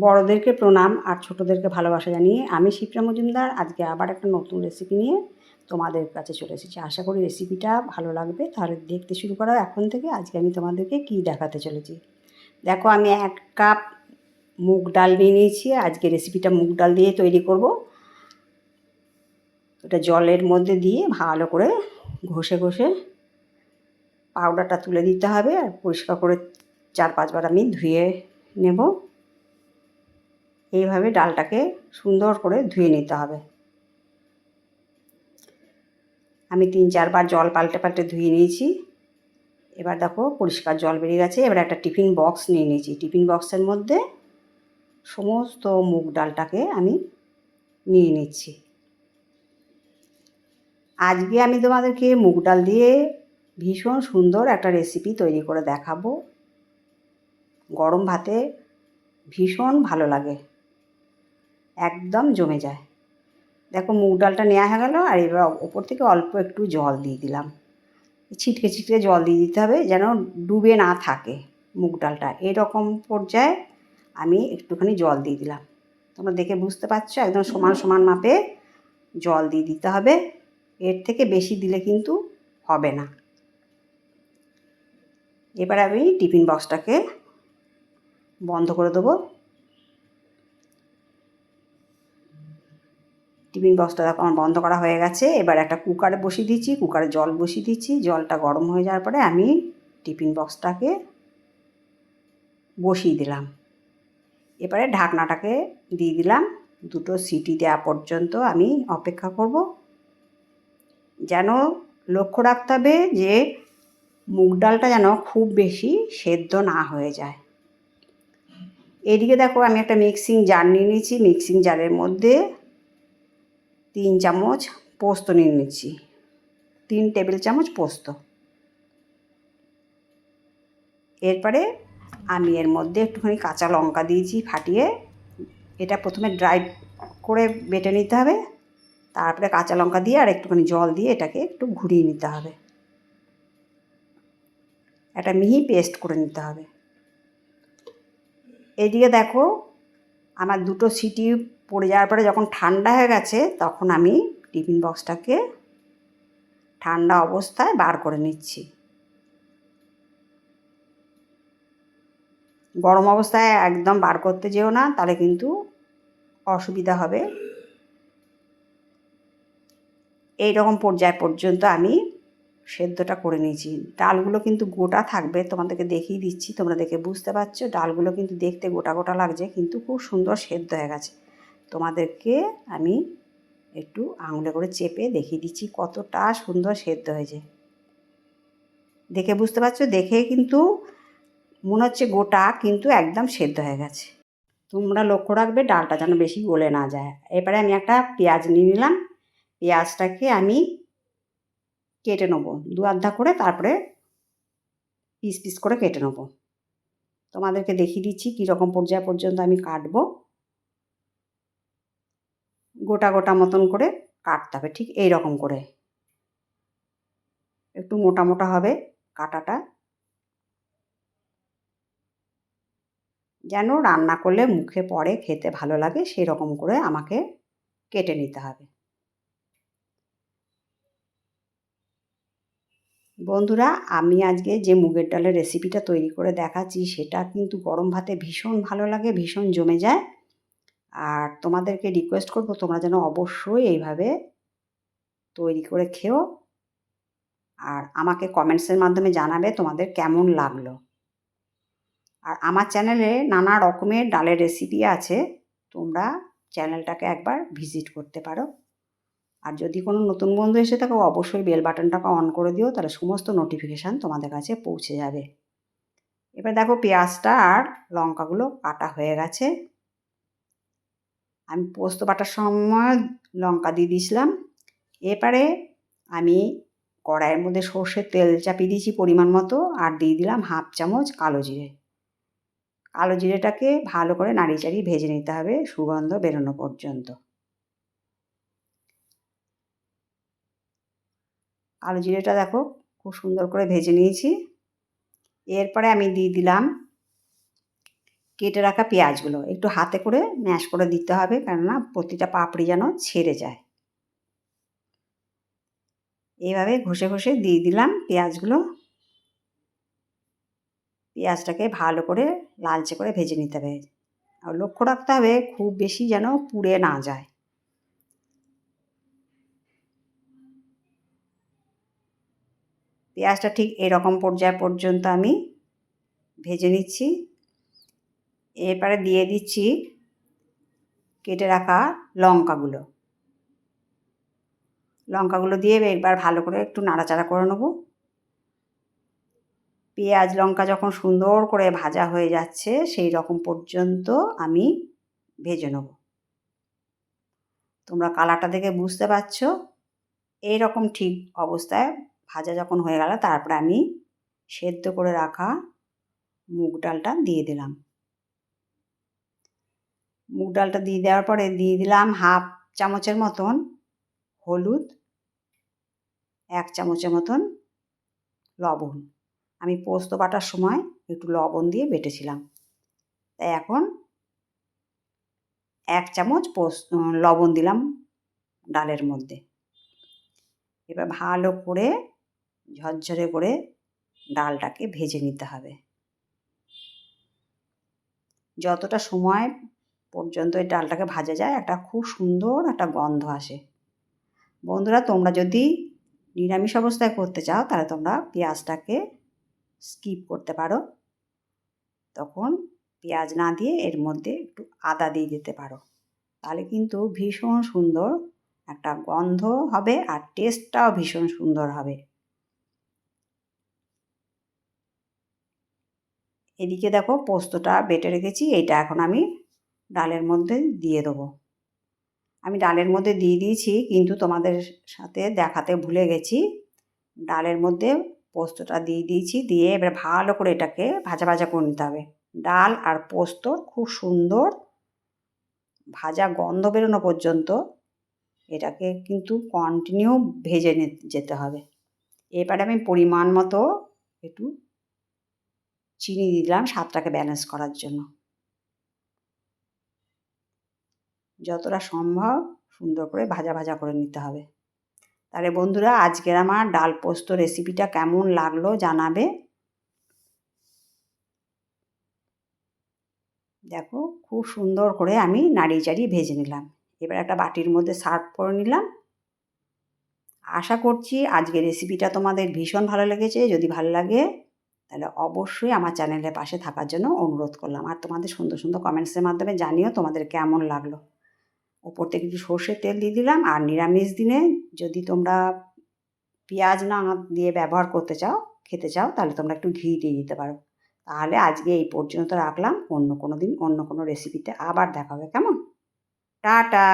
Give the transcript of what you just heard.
বড়োদেরকে প্রণাম আর ছোটোদেরকে ভালোবাসা জানিয়ে আমি শিপ্রা মজুমদার। আজকে আবার একটা নতুন রেসিপি নিয়ে তোমাদের কাছে চলে এসেছি। আশা করি রেসিপিটা ভালো লাগবে। তাহলে দেখতে শুরু করা এখন থেকে। আজকে আমি তোমাদেরকে কী দেখাতে চলেছি। দেখো, আমি এক কাপ মুগ ডাল নিয়ে নিয়েছি। আজকে রেসিপিটা মুগ ডাল দিয়ে তৈরি করব। ওটা জলের মধ্যে দিয়ে ভালো করে ঘষে ঘষে পাউডারটা তুলে দিতে হবে। আর পরিষ্কার করে চার পাঁচবার আমি ধুয়ে নেব। এইভাবে ডালটাকে সুন্দর করে ধুয়ে নিতে হবে। আমি তিন চারবার জল পাল্টে পাল্টে ধুয়ে নিয়েছি। এবার দেখো পরিষ্কার জল বেরিয়ে গেছে। এবার একটা টিফিন বক্স নিয়ে নিয়েছি। টিফিন বক্সের মধ্যে সমস্ত মুগ ডালটাকে আমি নিয়ে নিচ্ছি। আজকে আমি তোমাদেরকে মুগ ডাল দিয়ে ভীষণ সুন্দর একটা রেসিপি তৈরি করে দেখাবো। গরম ভাতে ভীষণ ভালো লাগে। একদম জমে যায়। দেখো মুগ ডালটা নেওয়া হয়ে গেল আর এবার ওপর থেকে অল্প একটু জল দিয়ে দিলাম। ছিটকে ছিটকে জল দিয়ে দিতে হবে যেন ডুবে না থাকে মুগ ডালটা। এরকম পর্যায়ে আমি একটুখানি জল দিয়ে দিলাম। তোমরা দেখে বুঝতে পারছ? একদম সমান সমান মাপে জল দিয়ে দিতে হবে। এর থেকে বেশি দিলে কিন্তু হবে না। এবার আমি টিফিন বক্সটাকে বন্ধ করে দেবো। টিফিন বক্সটা দেখো আমার বন্ধ করা হয়ে গেছে। এবার একটা কুকারে বসিয়ে দিচ্ছি, কুকারে জল বসিয়ে দিচ্ছি। জলটা গরম হয়ে যাওয়ার পরে আমি টিফিন বক্সটাকে বসিয়ে দিলাম। এবারে ঢাকনাটাকে দিয়ে দিলাম। দুটো সিটি দেওয়া পর্যন্ত আমি অপেক্ষা করব। যেন লক্ষ্য রাখতে হবে যে মুগ ডালটা যেন খুব বেশি সেদ্ধ না হয়ে যায়। এদিকে দেখো আমি একটা মিক্সিং জার নিয়ে নিয়েছি। মিক্সিং জারের মধ্যে তিন চামচ পোস্ত নিয়ে নিচ্ছি। তিন টেবিল চামচ পোস্ত। এরপরে আমি এর মধ্যে একটুখানি কাঁচা লঙ্কা দিয়েছি ফাটিয়ে। এটা প্রথমে ড্রাই করে বেটে নিতে হবে। তারপরে কাঁচা লঙ্কা দিয়ে আর একটুখানি জল দিয়ে এটাকে একটু ঘুরিয়ে নিতে হবে। একটা মিহি পেস্ট করে নিতে হবে। এইদিকে দেখো, আমার দুটো সিটি পড়ে যাওয়ার পরে যখন ঠান্ডা হয়ে গেছে, তখন আমি টিফিন বক্সটাকে ঠান্ডা অবস্থায় বার করে নিচ্ছি। গরম অবস্থায় একদম বার করতে যেও না, তাহলে কিন্তু অসুবিধা হবে। এই রকম পর্যায় পর্যন্ত আমি সেদ্ধটা করে নিয়েছি। ডালগুলো কিন্তু গোটা থাকবে, তোমাদেরকে দেখিয়ে দিচ্ছি, তোমরা দেখে বুঝতে পারছ। ডালগুলো কিন্তু দেখতে গোটা গোটা লাগছে, কিন্তু খুব সুন্দর সেদ্ধ হয়ে গেছে। তোমাদেরকে আমি একটু আঙুলে করে চেপে দেখিয়ে দিচ্ছি কতটা সুন্দর সেদ্ধ হয়েছে। দেখে বুঝতে পারছ? দেখে কিন্তু মনে হচ্ছে গোটা কিন্তু একদম সেদ্ধ হয়ে গেছে। তোমরা লক্ষ্য রাখবে ডালটা যেন বেশি গলে না যায়। এবারে আমি একটা পেঁয়াজ নিয়ে নিলাম। পেঁয়াজটাকে আমি কেটে নেব। দু আধা করে তারপরে পিস পিস করে কেটে নেব। তোমাদেরকে দেখিয়ে দিচ্ছি কীরকম পর্যায় পর্যন্ত আমি কাটবো। গোটা গোটা মতন করে কাটতে হবে, ঠিক এই রকম করে। একটু মোটা মোটা হবে কাটাটা। যেন রান্না করলে মুখে পড়ে, খেতে ভালো লাগে সেই রকম করে আমাকে কেটে নিতে হবে। বন্ধুরা, আমি আজকে যে মুগের ডালের রেসিপিটা তৈরি করে দেখাচ্ছি, সেটা কিন্তু গরম ভাতে ভীষণ ভালো লাগে, ভীষণ জমে যায়। আর তোমাদেরকে রিকোয়েস্ট করব তোমরা যেন অবশ্যই এইভাবে তৈরি করে খেও আর আমাকে কমেন্টসের মাধ্যমে জানাবে তোমাদের কেমন লাগল। আর আমার চ্যানেলে নানা রকমের ডালের রেসিপি আছে, তোমরা চ্যানেলটাকে একবার ভিজিট করতে পারো। আর যদি কোনো নতুন বন্ধু এসে থাকো, অবশ্যই বেল বাটনটাকে অন করে দিও, তাহলে সমস্ত নোটিফিকেশান তোমাদের কাছে পৌঁছে যাবে। এবার দেখো পেঁয়াজটা আর লঙ্কাগুলো কাটা হয়ে গেছে। আমি পোস্ত বাটার সময় লঙ্কা দিয়ে দিয়েছিলাম। এবারে আমি কড়াইয়ের মধ্যে সর্ষের তেল চাপিয়ে দিয়েছি পরিমাণ মতো আর দিয়ে দিলাম হাফ চামচ কালো জিরে। কালো জিরেটাকে ভালো করে নাড়িয়ে চাড়িয়ে ভেজে নিতে হবে সুগন্ধ বেরোনো পর্যন্ত। কালো জিরেটা দেখো খুব সুন্দর করে ভেজে নিয়েছি। এরপরে আমি দিয়ে দিলাম কেটে রাখা পেঁয়াজগুলো একটু হাতে করে ম্যাশ করে দিতে হবে, কেননা প্রতিটা পাপড়ি যেন ছেড়ে যায়। এইভাবে ঘষে ঘষে দিয়ে দিলাম পেঁয়াজগুলো। পেঁয়াজটাকে ভালো করে লালচে করে ভেজে নিতে হবে। আর লক্ষ্য রাখতে হবে খুব বেশি যেন পুড়ে না যায়। পেঁয়াজটা ঠিক এরকম পর্যায় পর্যন্ত আমি ভেজে নিচ্ছি। এরপরে দিয়ে দিচ্ছি, কেটে রাখা লঙ্কাগুলো। লঙ্কাগুলো দিয়ে একবার ভালো করে একটু নাড়াচাড়া করে নেব। পেঁয়াজ, লঙ্কা যখন সুন্দর করে ভাজা হয়ে যাচ্ছে, সেই রকম পর্যন্ত আমি ভেজে নেব। তোমরা কালারটা দেখে বুঝতে পারছ? এই রকম ঠিক অবস্থায় ভাজা যখন হয়ে গেল, তারপরে আমি সেদ্ধ করে রাখা মুগ ডালটা দিয়ে দিলাম। মুগ ডালটা দিয়ে দেওয়ার পরে দিয়ে দিলাম হাফ চামচের মতন হলুদ, এক চামচের মতন লবণ। আমি পোস্ত বাটার সময় একটু লবণ দিয়ে বেটেছিলাম। তাই এখন এক চামচ পোস্ত, লবণ দিলাম ডালের মধ্যে। এবার ভালো করে ঝরঝরে করে ডালটাকে ভেজে নিতে হবে। যতটা সময় পর্যন্ত এই ডালটাকে ভাজা যায়, একটা খুব সুন্দর একটা গন্ধ আসে। বন্ধুরা, তোমরা যদি নিরামিষ অবস্থায় করতে চাও, তাহলে তোমরা পেঁয়াজটাকে স্কিপ করতে পারো। তখন পেঁয়াজ না দিয়ে এর মধ্যে একটু আদা দিয়ে দিতে পারো। তাহলে কিন্তু ভীষণ সুন্দর একটা গন্ধ হবে আর টেস্টটাও ভীষণ সুন্দর হবে। এদিকে দেখো, পোস্তটা বেটে রেখেছি, এইটা এখন আমি ডালের মধ্যে দিয়ে দেবো। আমি ডালের মধ্যে দিয়ে দিয়েছি, কিন্তু তোমাদের সাথে দেখাতে ভুলে গেছি। ডালের মধ্যে পোস্তটা দিয়ে দিয়েছি, দিয়ে এবার ভালো করে এটাকে ভাজা ভাজা করে নিতে হবে। ডাল আর পোস্ত খুব সুন্দর, ভাজা গন্ধ বেরোনো পর্যন্ত এটাকে কিন্তু কন্টিনিউ ভেজে যেতে হবে। এবারে আমি পরিমাণ মতো একটু চিনি দিলাম স্বাদটাকে ব্যালেন্স করার জন্য। যতটা সম্ভব সুন্দর করে ভাজা ভাজা করে নিতে হবে। তাহলে বন্ধুরা, আজকের আমার ডাল পোস্ত রেসিপিটা কেমন লাগল জানাবে। দেখো, খুব সুন্দর করে আমি নাড়িয়ে চাড়িয়ে ভেজে নিলাম। এবার একটা বাটির মধ্যে সার্ভ করে নিলাম। আশা করছি আজকের রেসিপিটা তোমাদের ভীষণ ভালো লেগেছে। যদি ভালো লাগে, তাহলে অবশ্যই আমার চ্যানেলের পাশে থাকার জন্য অনুরোধ করলাম। আর তোমাদের সুন্দর সুন্দর কমেন্টসের মাধ্যমে জানিও তোমাদের কেমন লাগল। ওপর থেকে একটু সর্ষের তেল দিয়ে দিলাম আর নিরামিষ দিনে যদি তোমরা পেঁয়াজ না দিয়ে ব্যবহার করতে চাও, খেতে চাও, তাহলে তোমরা একটু ঘি দিয়ে দিতে পারো। তাহলে আজকে এই পর্যন্ত রাখলাম। অন্য কোনো দিন অন্য কোনো রেসিপিতে আবার দেখা হবে। কেমন? টাটা!